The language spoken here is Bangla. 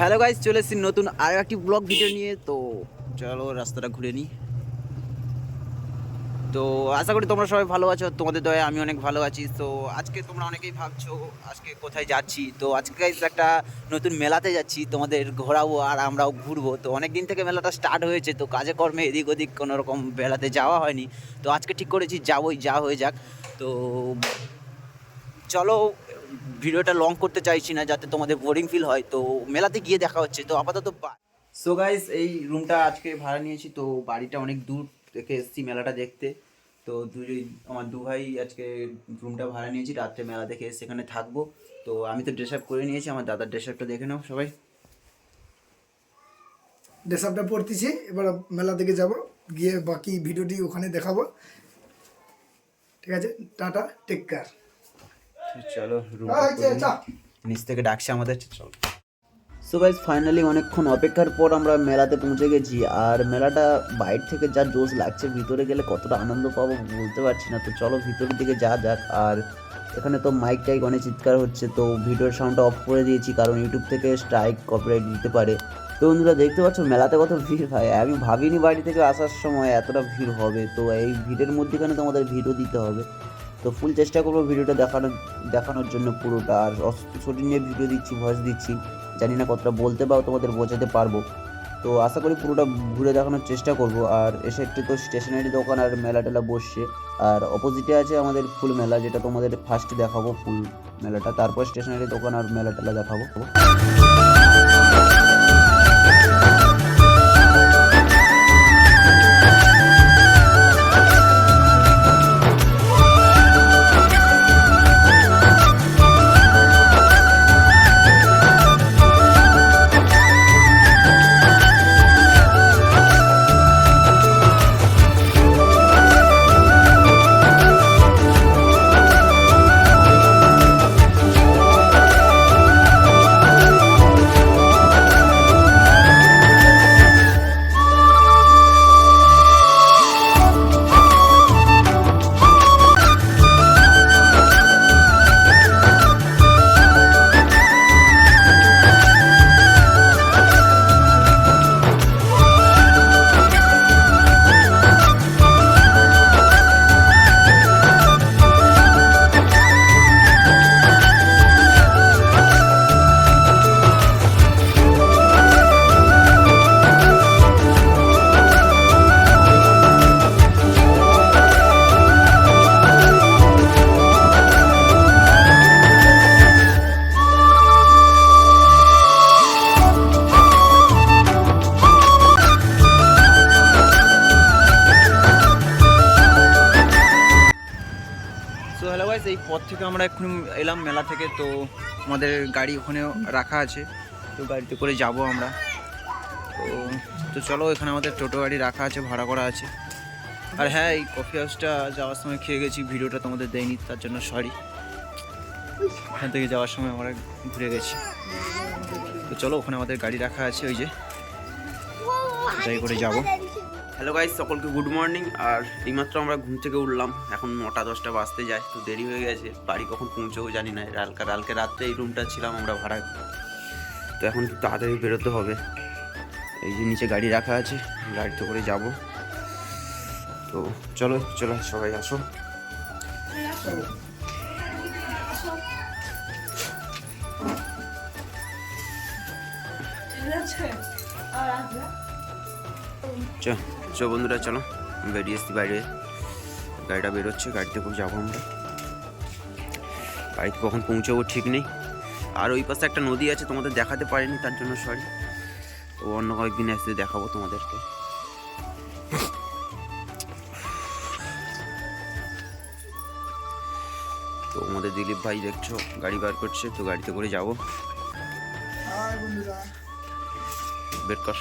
হ্যালো গাইজ চলে এসেছি নতুন আর একটি ব্লগ ভিডিও নিয়ে। তো চলো রাস্তাটা ঘুরে নিই। তো আশা করি তোমরা সবাই ভালো আছো, তোমাদের দয়া আমি অনেক ভালো আছি। তো আজকে তোমরা অনেকেই ভাবছ আজকে কোথায় যাচ্ছি। তো আজকে গাইজ একটা নতুন মেলাতে যাচ্ছি, তোমাদের ঘোরাবো আর আমরাও ঘুরবো। তো অনেক দিন থেকে মেলাটা স্টার্ট হয়েছে, তো কাজে কর্মে এদিক ওদিক কোনো রকম মেলাতে যাওয়া হয়নি। তো আজকে ঠিক করেছি, যাবোই, যা হয়ে যাক। তো চলো ভিডিওটা লং করতে চাইছি না যাতে তোমাদের বোরিং ফিল হয় তো মেলাতে গিয়ে দেখা হচ্ছে তো আপাতত সো গাইস এই রুমটা আজকে ভাড়া নিয়েছি তো বাড়িটা অনেক দূর থেকে এসেছি মেলাটা দেখতে। তো দুই আমার দু ভাই আজকে রুমটা ভাড়া নিয়েছি রাত্রে মেলা দেখে এসে সেখানে থাকব। তো আমি তো ড্রেস আপ করে নিয়েছি আমার দাদার ড্রেস আপটা দেখে নাও সবাই। ড্রেস আপটা পরতেছি এবার মেলা থেকে যাব গিয়ে বাকি ভিডিওটি ওখানে দেখাবো। ঠিক আছে টাটা টেক কেয়ার চলো। নিচ থেকে ডাকছে আমাদের চলো। সো গাইজ ফাইনালি অনেকক্ষণ অপেক্ষার পর আমরা মেলাতে পৌঁছে গেছি। আর মেলাটা বাইরে থেকে যা জোশ লাগছে ভিতরে গেলে কতটা আনন্দ পাবো বলতে পারছি না। তো চলো ভিতরের দিকে যা যাক। আর এখানে তো মাইক টাইক অনেক চিৎকার হচ্ছে তো ভিডিওর সাউন্ডটা অফ করে দিয়েছি কারণ ইউটিউব থেকে স্ট্রাইক কপিরাইট দিতে পারে। তো বন্ধুরা দেখতে পাচ্ছ মেলাতে কত ভিড় হয় আমি ভাবিনি বাড়ি থেকে আসার সময় এতটা ভিড় হবে। তো এই ভিড়ের মধ্যেখানে তোমাদের ভিডিও দিতে হবে। তো ফুল চেষ্টা করব ভিডিওটা দেখানোর দেখানোর জন্য পুরোটা। আর শরীর নিয়ে ভিডিও দিচ্ছি ভয়েস দিচ্ছি। জানি না কতটা বলতে পারো তোমাদের বোঝাতে পারব। তো আশা করি পুরোটা ঘুরে দেখানোর চেষ্টা করব। আর এসে একটু তো স্টেশনারি দোকান আর মেলা টেলা বসছে। আর অপোজিটে আছে আমাদের ফুল মেলা, যেটা তোমাদের ফার্স্ট দেখাবো ফুল মেলাটা। তারপর স্টেশনারি দোকান আর মেলা টেলা দেখাবো। সো হ্যালো গাইস এই পথ থেকে আমরা এক্ষুনি এলাম মেলা থেকে তো আমাদের গাড়ি ওখানে রাখা আছে। তো গাড়িতে করে যাব আমরা। তো তো চলো এখানে আমাদের টোটো গাড়ি রাখা আছে ভাড়া করা আছে। আর হ্যাঁ এই কফি হাউসটা যাওয়ার সময় খেয়ে গেছি ভিডিওটা তোমাদের দেয়নি তার জন্য সরি ওখান থেকে যাওয়ার সময় আমরা ঘুরে গেছি। তো চলো ওখানে আমাদের গাড়ি রাখা আছে ওই যে। ওটাই করে যাব। হ্যালো গাইজ সকলকে গুড মর্নিং আর এইমাত্র আমরা ঘুম থেকে উঠলাম। এখন নটা দশটা বাজতে যায় একটু দেরি হয়ে গেছে। বাড়ি কখন পৌঁছেও জানি না। কালকে কালকে রাত্রে এই রুমটা ছিলাম আমরা ভাড়া তো এখন একটু তাড়াতাড়ি বেরোতে হবে। এই যে নিচে গাড়ি রাখা আছে, গাড়িতে করে যাব। তো চলো চলো সবাই আসো। চ চ বন্ধুরা চলো। বেরিয়ে এসছি বাইরে। গাড়িটা বেরোচ্ছে গাড়িতে করে যাব আমরা। বাড়িতে কখন পৌঁছাবো ঠিক নেই। আর ওই পাশে একটা নদী আছে তোমাদের দেখাতে পারিনি তার জন্য সরি তো অন্য কয়েকদিন এসে দেখাবো তোমাদেরকে। তো আমাদের দিলীপ ভাই দেখছ গাড়ি বার করছে তো গাড়িতে করে যাব। বের কর।